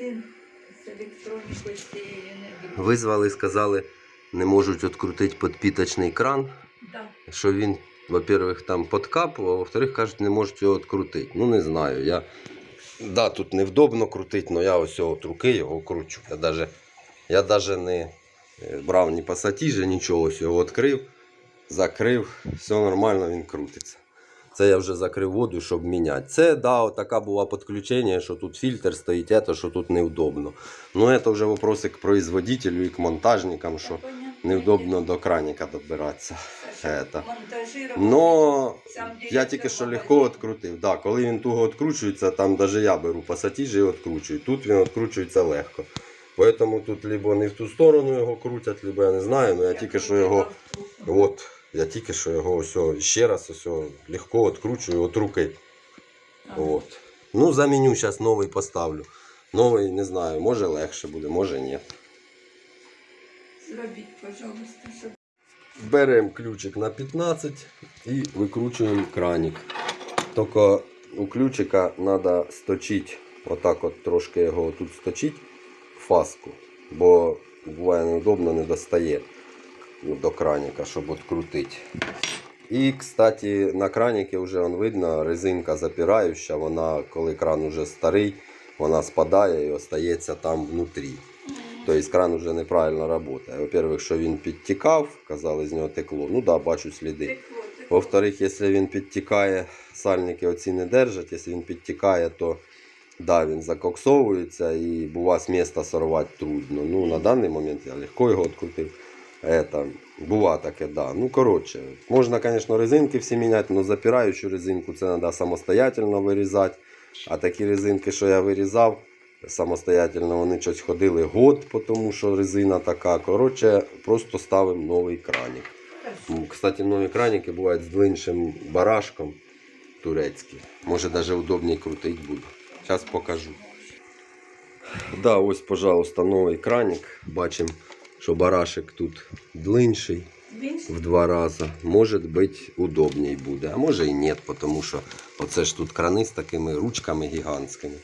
син з електронікою цією не. Визвали, сказали, не можуть відкрутити підпіточний кран, Да. що він, во-первых, там подкапував, а во-вторых, кажуть, не можуть його відкрутити. Ну, не знаю. Я... Да, тут невдобно крутити, але я ось от руки його кручу. Я даже, я даже не е, брав ні пасатіжа, нічого, ось його відкрив, закрив, все нормально, він крутиться. Це я вже закрив воду, щоб міняти. Це, да, така була підключення, що тут фільтр стоїть, це, що тут невдобно. Ну, це вже вопроси к производителю і к монтажникам, що невдобно до краніка добиратися. Это. Но я тільки що легко відкрутив. Да, коли він туго відкручується, там навіть я беру пасатіж і відкручую. Тут він відкручується легко. Поэтому тут либо не в ту сторону його крутять, либо я не знаю, але я тільки що його. От, я тільки що його ось ще раз ось легко відкручую від руки. Ага. От. Ну, заміню зараз новий поставлю. Новий не знаю, може легше буде, може ні. Зробіть, пожалуйста, щоб Беремо ключик на 15 і викручуємо краник. Тільки у ключика треба сточити, отак от трошки його тут сточити, фаску, бо буває неудобно, не достає до краніка, щоб відкрутити. І, кстати, на краніки вже он видно, резинка запираюча, вона, коли кран уже старий, вона спадає і остається там внутрі. Тобто кран вже неправильно працює. Во-первых, що він підтікав, казали, з нього текло. Ну так, да, бачу сліди. Во-вторых, якщо він підтікає, сальники оці не держать, якщо він підтікає, то да, він закоксовується і бува з міста сорвати трудно. Ну, на даний момент я легко його відкрутив. Это, бува таке, да. Ну, коротше, можна, звісно, резинки всі міняти, але запираючу резинку це треба самостоятельно вирізати. А такі резинки, що я вирізав, самостоятельно вони щось ходили год, тому що резина така. Коротше, просто ставимо новий краник. Кстати, нові краники бувають з длиннішим барашком турецькі. Може навіть удобніше крутити буде. Зараз покажу. Да, ось, пожалуйста, новий краник. Бачимо, що барашек тут длинший в два рази. Може бути удобній буде, а може і ні, тому що оце ж тут крани з такими ручками гігантськими.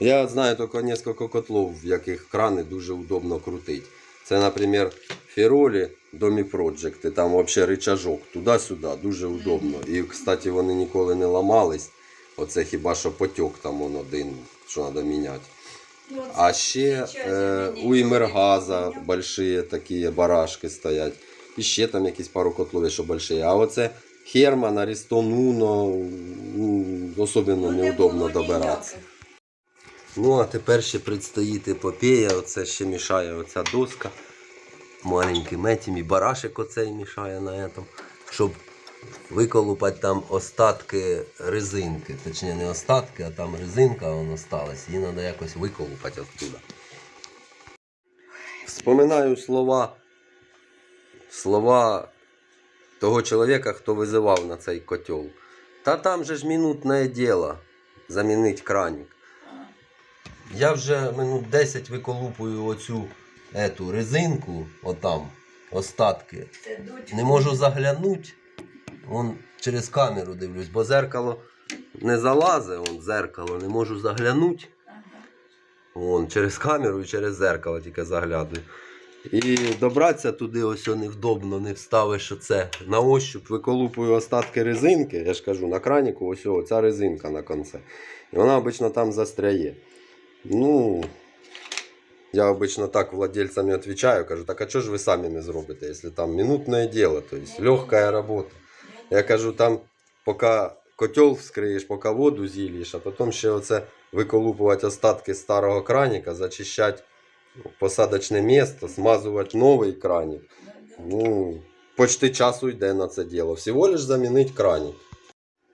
Я знаю тільки кілька котлов, в яких крани дуже удобно крутити. Це, наприклад, Феролі Домі Project, там взагалі рычажок туди-сюди, дуже удобно. І, кстати, вони ніколи не ламались. Оце хіба що потік там он один, що треба міняти. А ще е, у Імергаза ніхто такі барашки стоять. І ще там якісь пару котлові, що большие. А оце Херман, Арістон Уно, особливо Ну, неудобно добиратися. Ну, а тепер ще предстоїть епопея, оце ще мішає оця доска. Маленьким етім і барашек оцей мішає на этом, щоб виколупати там остатки резинки. Точніше, не остатки, а там резинка вона осталась. Її треба якось виколупати оттуда. Вспоминаю слова, слова того чоловіка, хто визивав на цей котел. Та там же ж минутне діло замінити краник. Я вже минут 10 виколупую оцю ету резинку, отам, остатки. Не можу заглянути. Вон через камеру дивлюсь, бо зеркало не залазить, вон зеркало, не можу заглянути. Вон через камеру і через зеркало тільки заглядую. І добратися туди ось невдобно, не вставиш оце. На ощуп виколупую остатки резинки. Я ж кажу, на краніку ось о, ця резинка на конце. І вона обично там застряє. Ну, я обично так владельцам і відповідаю, кажу, так а чого ж ви самі не зробите, якщо там минутне діло, то есть легка робота. Я кажу, там поки котел вскриєш, поки воду зілієш, а потім ще оце виколупувати остатки старого краніка, зачищати посадочне місце, смазувати новий кранік. Ну, почти часу йде на це діло. Всього лиш замінити кранік.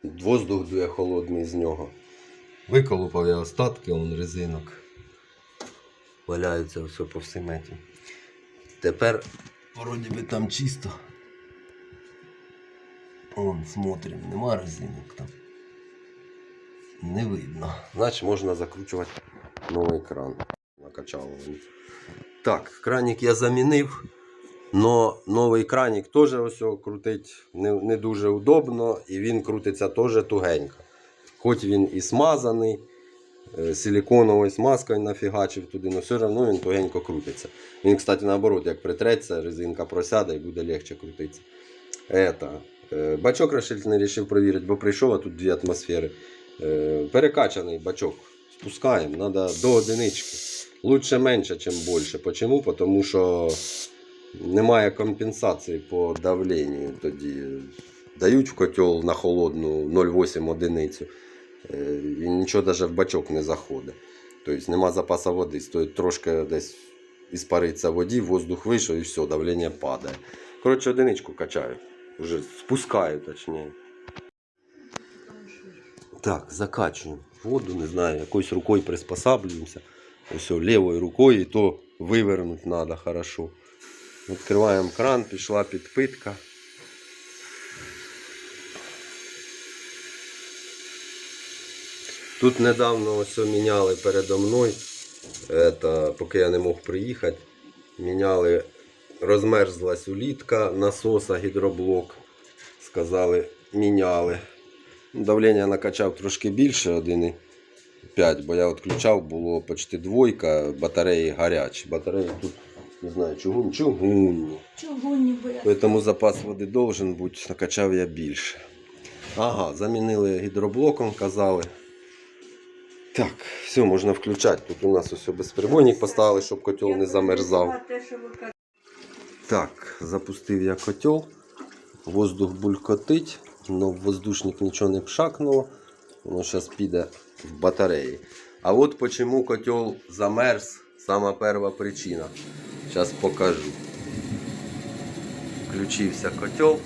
Воздух дує холодний з нього. Виколупав я остатки он резинок. Валяються все по всім етім. Тепер вроді би там чисто. Вон, смотрим, нема резинок там. Не видно. Значить можна закручувати новий кран. Накачало. Так, кранік я замінив. Но новий кранік теж ось крутить не, не дуже удобно і він крутиться теж тугенько. Хоч він і смазаний, е, силіконовою смазкою нафігачив туди, але все одно він тугенько крутиться. Він, кстати, наоборот, як притреться, резинка просяде і буде легше крутитися. Е, Бачок розширительний вирішив перевірити, бо прийшов, а тут дві атмосфери. Е, Перекачаний бачок. Спускаємо, треба до одинички. Лучше менше, ніж більше. Почому? Тому що немає компенсації по давленню. Тоді дають в котел на холодну 0,8 одиницю. е, І нічого навіть в бачок не заходить. Тобто нема запасу води. Стоїть трошки десь іспариться воді, воздух вийшов і все, давлення падає. Коротше, одиничку качаю. Вже спускаю, точніше. Так, закачуємо воду, не знаю, якоюсь рукою приспосаблюємося. Ось лівою рукою, і то вивернути треба хорошо. Відкриваємо кран, пішла підпитка. Тут недавно ось міняли передо мною, это, поки я не мог приїхати. Міняли, розмерзлась улітка насоса гідроблок. Сказали, міняли. Давлення накачав трошки більше 1,5, бо я відключав, було почти двойка, батареї гарячі. Батареї тут, не знаю, чугун, чугунні. Чого не бояться? Тому запас води должен бути, накачав я більше. Ага, замінили гідроблоком, казали. Так, все, можна включати. Тут у нас ось безперебойник поставили, щоб котел не замерзав. Те, що ви кажете. Так, запустив я котел. Воздух булькотить, але воздушник нічого не пшакнуло. Воно зараз піде в батареї. А от чому котел замерз, сама перша причина. Зараз покажу. Включився котел.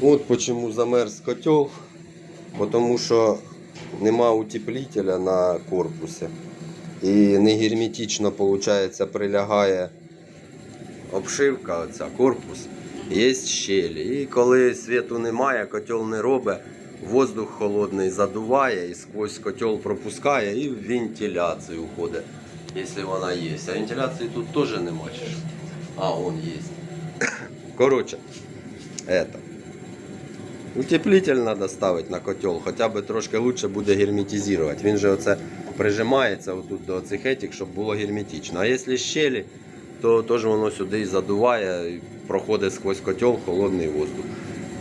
От чому замерз котел. Тому що нема утеплителя на корпусі. І не герметично, виходить, прилягає обшивка, оця корпус, є щелі. І коли світу немає, котел не робить, воздух холодний задуває і сквозь котел пропускає і в вентиляцію уходить, якщо вона є. А вентиляції тут теж немає. А, он є. Коротше, это. Утеплитель треба ставити на котел, хоча б трошки лучше буде герметизувати. Він же оце прижимається отут до цих етік, щоб було герметично. А якщо щелі, то теж воно сюди задуває, і проходить сквозь котел холодний воздух.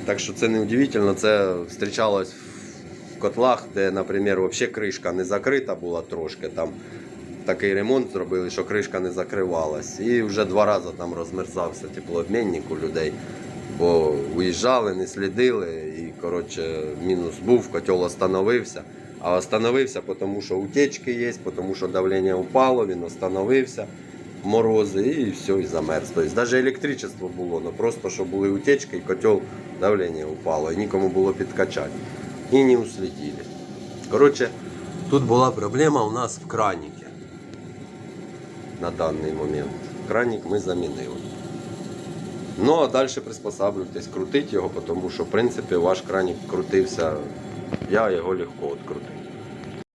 Так що це не удивительно, це зустрічалось в котлах, де, наприклад, взагалі кришка не закрита була трошки. Там такий ремонт зробили, що кришка не закривалась. І вже два рази там розмерзався теплообмінник у людей. Бо уїжджали, не слідили, і коротше, мінус був, котел остановився. А остановився, тому що утечки є, тому що давлення упало, він остановився, морози і все, і замерз. Тобто навіть електричество було, але просто що були утечки, і котел давлення упало, і нікому було підкачати. І не услідили. Коротше, тут була проблема у нас в краніки на даний момент. Кранік ми замінили. Ну а далі приспосаблюйтесь, крутить його, тому що в принципі ваш кранік крутився. Я його легко відкрутив.